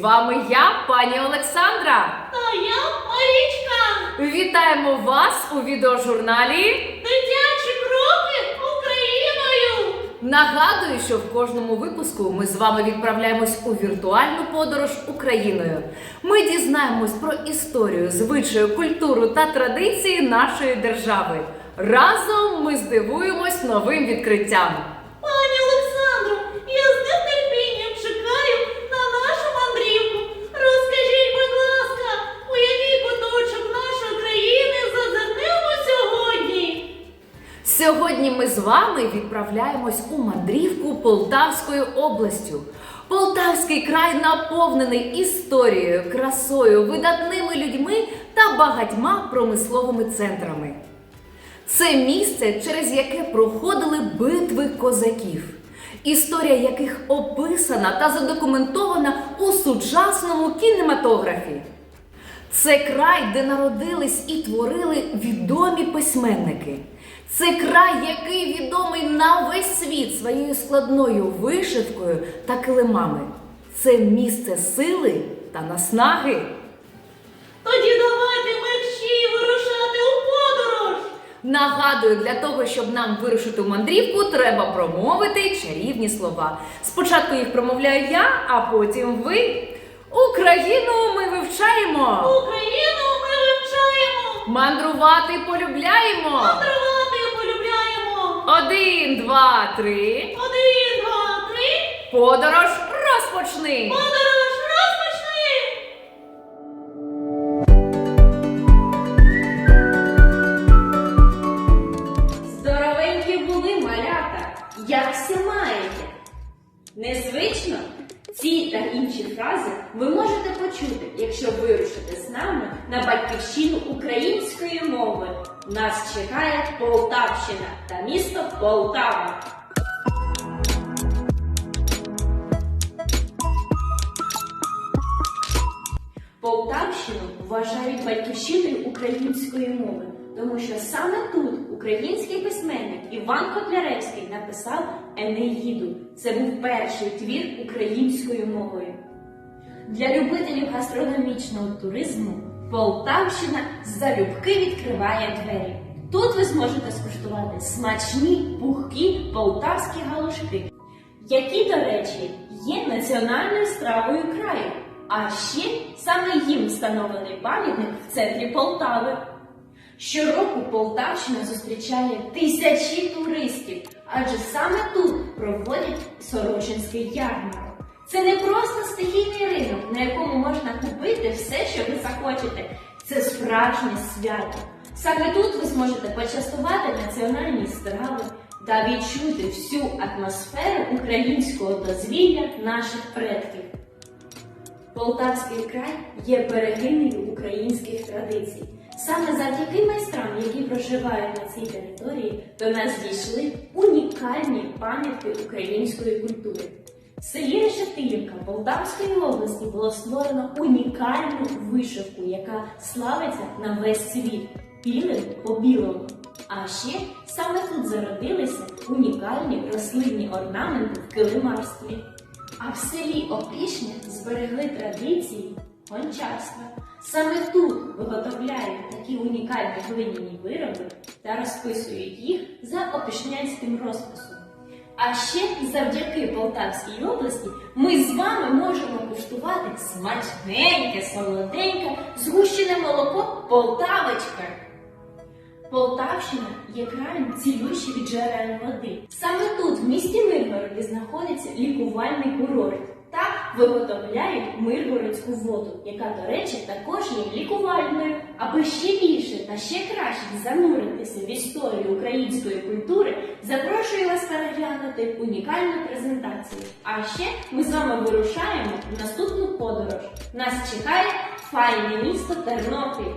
вами я, пані Олександра. А я Марічка. Вітаємо вас у відеожурналі. Дитячі кроки Україною. Нагадую, що в кожному випуску ми з вами відправляємось у віртуальну подорож Україною. Ми дізнаємось про історію, звичаю, культуру та традиції нашої держави. Разом ми здивуємось новим відкриттям. Пані Олександро, я з нетерпінням чекаю на нашу мандрівку. Розкажіть, будь ласка, у який куточок нашої країни зазирнемо сьогодні? Сьогодні ми з вами відправляємось у мандрівку Полтавською областю. Полтавський край наповнений історією, красою, видатними людьми та багатьма промисловими центрами. Це місце, через яке проходили битви козаків, історія яких описана та задокументована у сучасному кінематографі. Це край, де народились і творили відомі письменники. Це край, який відомий на весь світ своєю складною вишивкою та килимами. Це місце сили та наснаги. Тоді давайте мерщій вирушати у подорож. Нагадую, для того, щоб нам вирушити в мандрівку, треба промовити чарівні слова. Спочатку їх промовляю я, а потім ви. Україну ми вивчаємо, Україну ми вивчаємо. мандрувати полюбляємо. Мандрувати полюбляємо. Один, два, три. Один, два, три. Подорож розпочни! Подорож розпочни. Здоровенькі були малята, як ся маєте? Незвично? Ці та інші фрази ви можете почути, якщо вирушите з нами на батьківщину української мови. Нас чекає Полтавщина та місто Полтава. Полтавщину вважають батьківщиною української мови, тому що саме тут український письменник Іван Котляревський написав Енеїду. Це був перший твір українською мовою. Для любителів гастрономічного туризму Полтавщина залюбки відкриває двері. Тут ви зможете скуштувати смачні, пухкі полтавські галушки, які, до речі, є національною стравою краю. А ще саме їм встановлений пам'ятник в центрі Полтави. Щороку Полтавщина зустрічає тисячі туристів, адже саме тут проводять Сорочинський ярмарок. Це не просто стихійний ринок, на якому можна купити все, що ви захочете. Це справжнє свято. Саме тут ви зможете почастувати національні страви та відчути всю атмосферу українського дозвілля наших предків. Полтавський край є берегинею українських традицій. Саме завдяки майстрам, які проживають на цій території, до нас дійшли унікальні пам'ятки української культури. В селі Решетилівка Полтавської області було створено унікальну вишивку, яка славиться на весь світ білим по білому. А ще саме тут зародилися унікальні рослинні орнаменти в килимарстві. А в селі Опішня зберегли традиції гончарства. Саме тут виготовляють такі унікальні глиняні вироби та розписують їх за опішнянським розписом. А ще завдяки Полтавській області ми з вами можемо куштувати смачненьке, солоденьке, згущене молоко Полтавочка. Полтавщина є краєм цілющі від джерел води. Саме тут, в місті Миргороді, знаходиться лікувальний курорт. Виготовляють миргородську воду, яка, до речі, також є лікувальною. Аби ще більше та ще краще зануритися в історію української культури, запрошую вас переглянути унікальну презентацію. А ще ми з вами вирушаємо в наступну подорож. Нас чекає файне місто Тернопіль.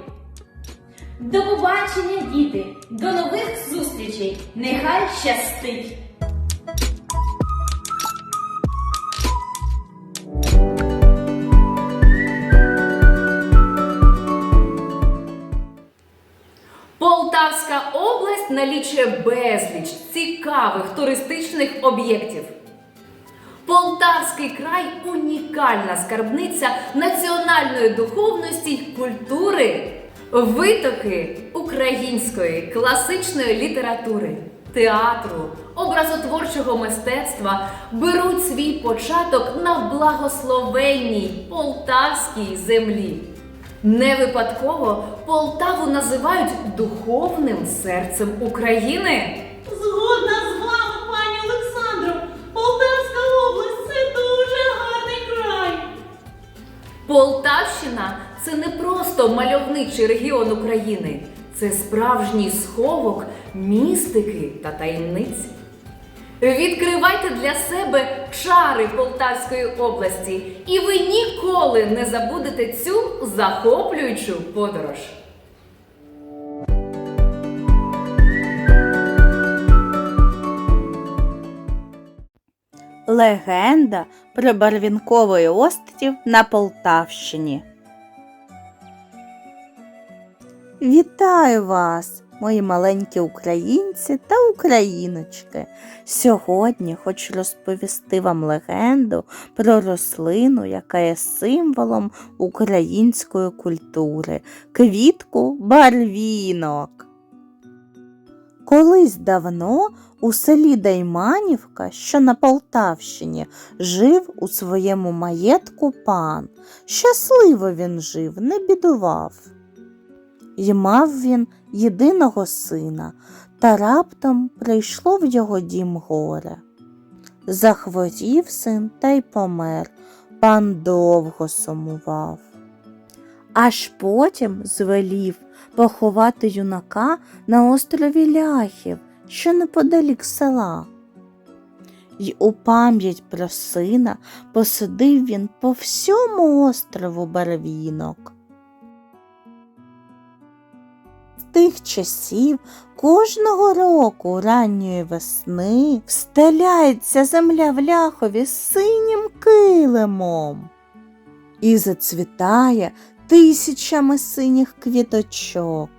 До побачення, діти! До нових зустрічей! Нехай щастить! Налічує безліч цікавих туристичних об'єктів. Полтавський край унікальна скарбниця національної духовності й культури, витоки української класичної літератури, театру, образотворчого мистецтва беруть свій початок на благословенній полтавській землі. Не випадково Полтаву називають духовним серцем України. Згодна з вами, пані Олександро. Полтавська область це дуже гарний край. Полтавщина це не просто мальовничий регіон України, це справжній сховок містики та таємниць. Відкривайте для себе чари Полтавської області, і ви ніколи не забудете цю захоплюючу подорож. Легенда про барвінковий острів на Полтавщині. Вітаю вас, мої маленькі українці та україночки. Сьогодні хочу розповісти вам легенду про рослину, яка є символом української культури квітку барвінок. Колись давно у селі Дайманівка, що на Полтавщині, жив у своєму маєтку пан. Щасливо він жив, не бідував. І мав він єдиного сина, та раптом прийшло в його дім горе. Захворів син та й помер. Пан довго сумував. Аж потім звелів поховати юнака на острові Ляхів, що неподалік села. й у пам'ять про сина посадив він по всьому острову барвінок. Тих часів кожного року ранньої весни встеляється земля в ляхові синім килимом і зацвітає тисячами синіх квіточок,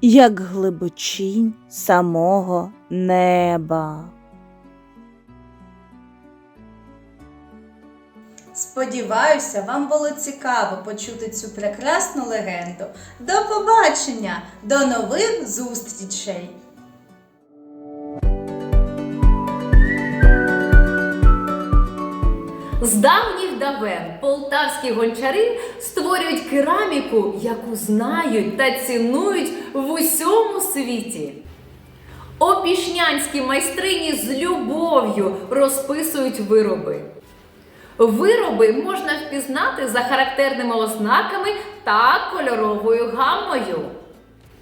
як глибочінь самого неба. Сподіваюся, вам було цікаво почути цю прекрасну легенду. До побачення, до нових зустрічей! З давніх давен полтавські гончари створюють кераміку, яку знають та цінують в усьому світі. Опішнянські майстрині з любов'ю розписують вироби. Вироби можна впізнати за характерними ознаками та кольоровою гаммою.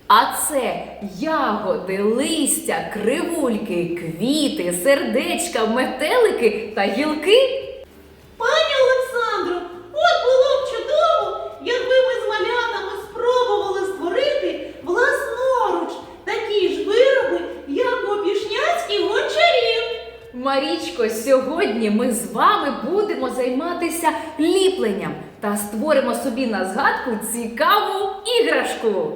А це ягоди, листя, кривульки, квіти, сердечка, метелики та гілки. Пані Марічко, сьогодні ми з вами будемо займатися ліпленням та створимо собі на згадку цікаву іграшку.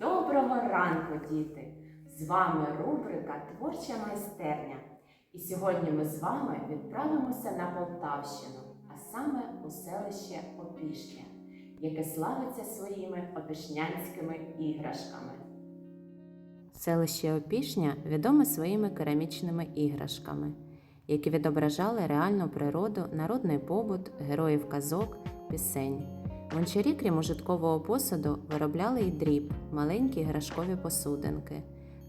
Доброго ранку, діти! З вами рубрика Творча майстерня. І сьогодні ми з вами відправимося на Полтавщину, саме у селище Опішня, яке славиться своїми опішнянськими іграшками. Селище Опішня відоме своїми керамічними іграшками, які відображали реальну природу, народний побут, героїв казок, пісень. Гончарі, крім ужиткового посуду, виробляли й дріб, маленькі іграшкові посудинки,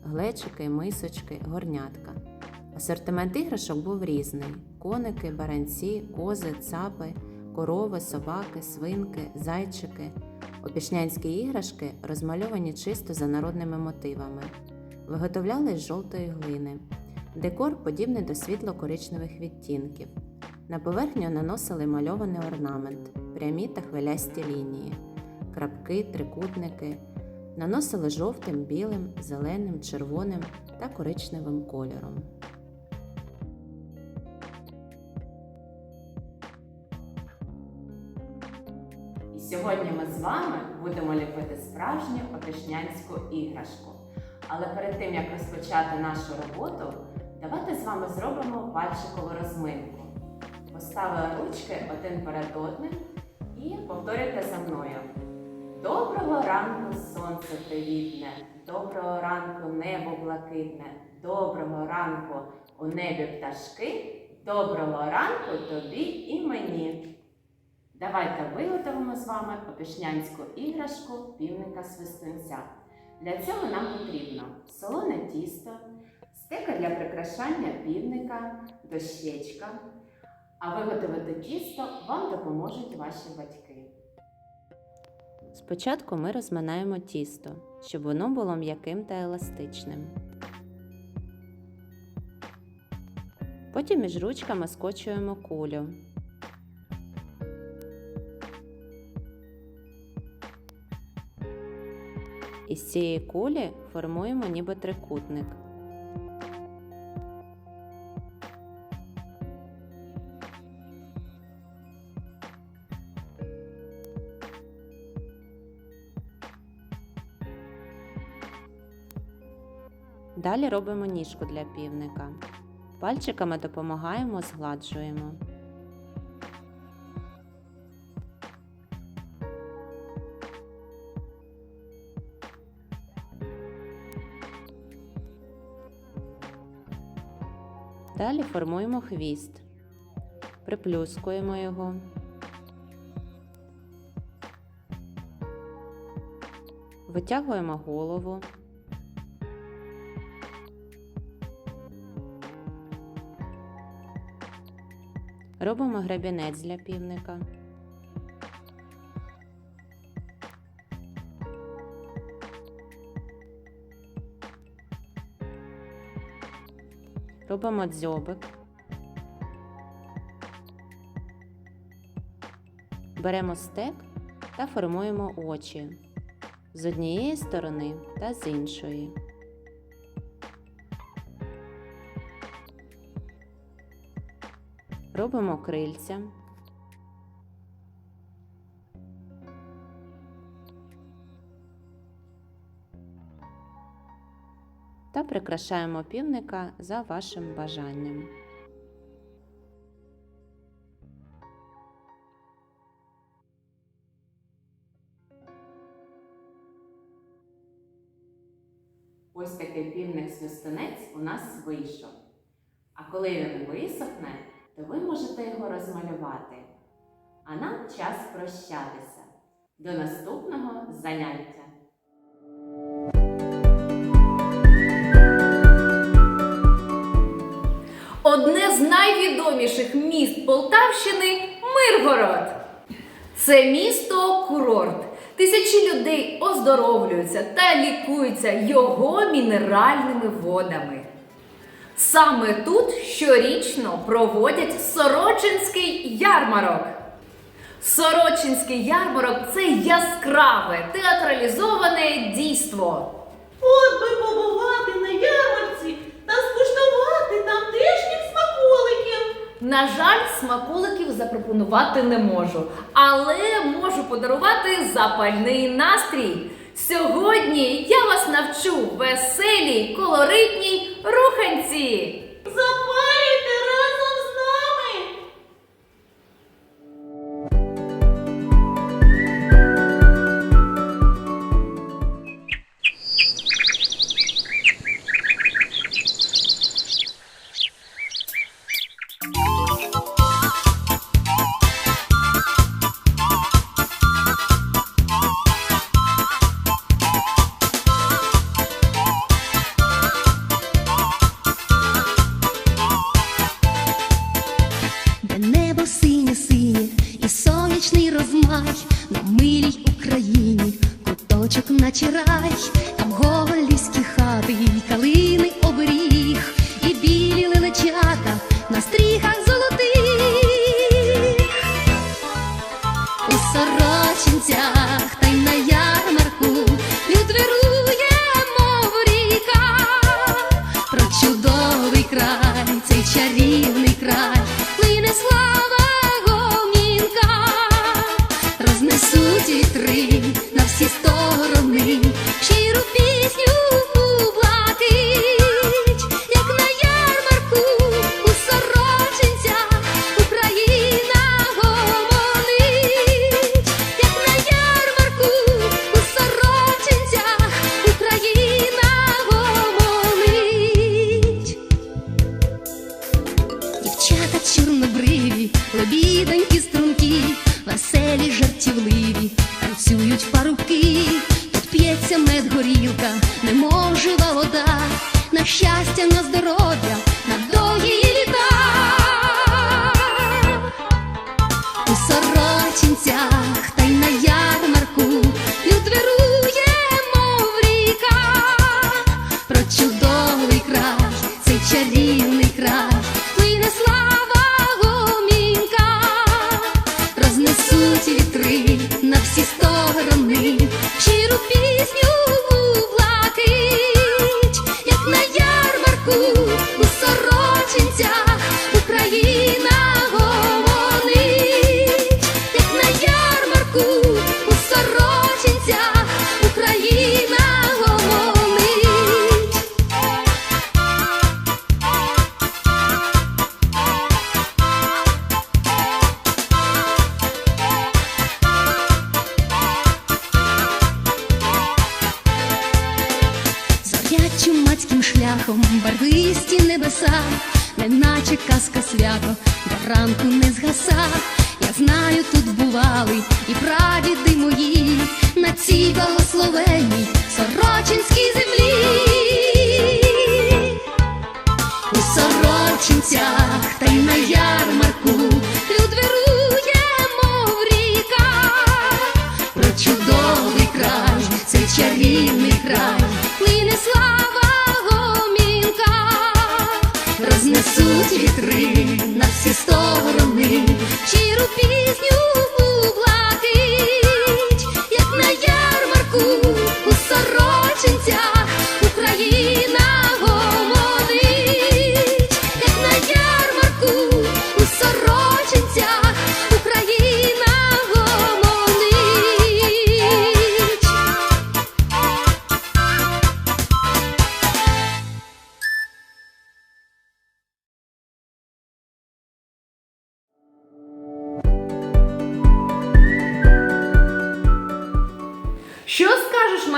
глечики, мисочки, горнятка. Асортимент іграшок був різний: коники, баранці, кози, цапи, корови, собаки, свинки, зайчики. Опішнянські іграшки розмальовані чисто за народними мотивами. Виготовляли з жовтої глини. Декор подібний до світло-коричневих відтінків. На поверхню наносили мальований орнамент, прямі та хвилясті лінії, крапки, трикутники, наносили жовтим, білим, зеленим, червоним та коричневим кольором. Сьогодні ми з вами будемо ліпити справжню опішнянську іграшку. Але перед тим як розпочати нашу роботу, давайте з вами зробимо пальчикову розминку. Поставили ручки один перед одним і повторюйте за мною. Доброго ранку, сонце привітне, доброго ранку, небо блакитне, доброго ранку у небі пташки, доброго ранку тобі і мені. Давайте виготовимо з вами опішнянську іграшку півника свистунця. Для цього нам потрібно солоне тісто, стека для прикрашання півника, дощечка. А виготовити тісто вам допоможуть ваші батьки. Спочатку ми розминаємо тісто, щоб воно було м'яким та еластичним. Потім між ручками скочуємо кулю. Із цієї кулі формуємо ніби трикутник. Далі робимо ніжку для півника. Пальчиками допомагаємо, згладжуємо. Далі формуємо хвіст, приплюскуємо його. Витягуємо голову. Робимо гребінець для півника. Робимо дзьобик. Беремо стек та формуємо очі з однієї сторони та з іншої. Робимо крильця. Прикрашаємо півника за вашим бажанням. Ось такий півник-свистунець у нас вийшов. А коли він висохне, то ви можете його розмалювати. А нам час прощатися. До наступного заняття! Найвідоміших міст Полтавщини Миргород. Це місто курорт. Тисячі людей оздоровлюються та лікуються його мінеральними водами. Саме тут щорічно проводять Сорочинський ярмарок. Сорочинський ярмарок це яскраве театралізоване дійство. От би побувати на ярмарці та скуштувати тамтешніх смаколиків. На жаль, смаколиків запропонувати не можу, але можу подарувати запальний настрій. Сьогодні я вас навчу веселій, колоритній руханці. На милій Україні, куточок наче рай, там голлівські Сорочинцях та й на ярмарку люд вирує, мов ріка, про чудовий край, чарівний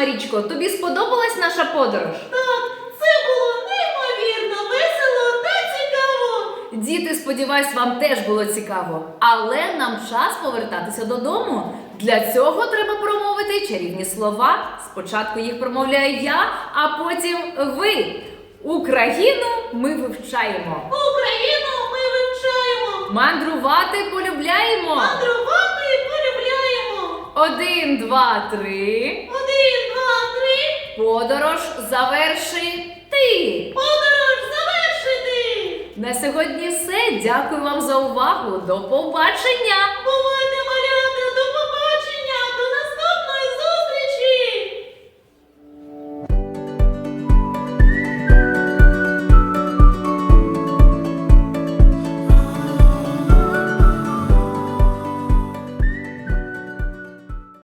Марічко? Тобі сподобалась наша подорож? Так, це було неймовірно, весело та цікаво. Діти, сподіваюсь, вам теж було цікаво. Але нам час повертатися додому. Для цього треба промовити чарівні слова. Спочатку їх промовляю я, а потім ви. Україну ми вивчаємо. Україну ми вивчаємо. Мандрувати полюбляємо. Мандрувати полюбляємо. Один, два, три. Один, заверши ти! Подорож завершити. Подорож. На сьогодні все. Дякую вам за увагу. До побачення!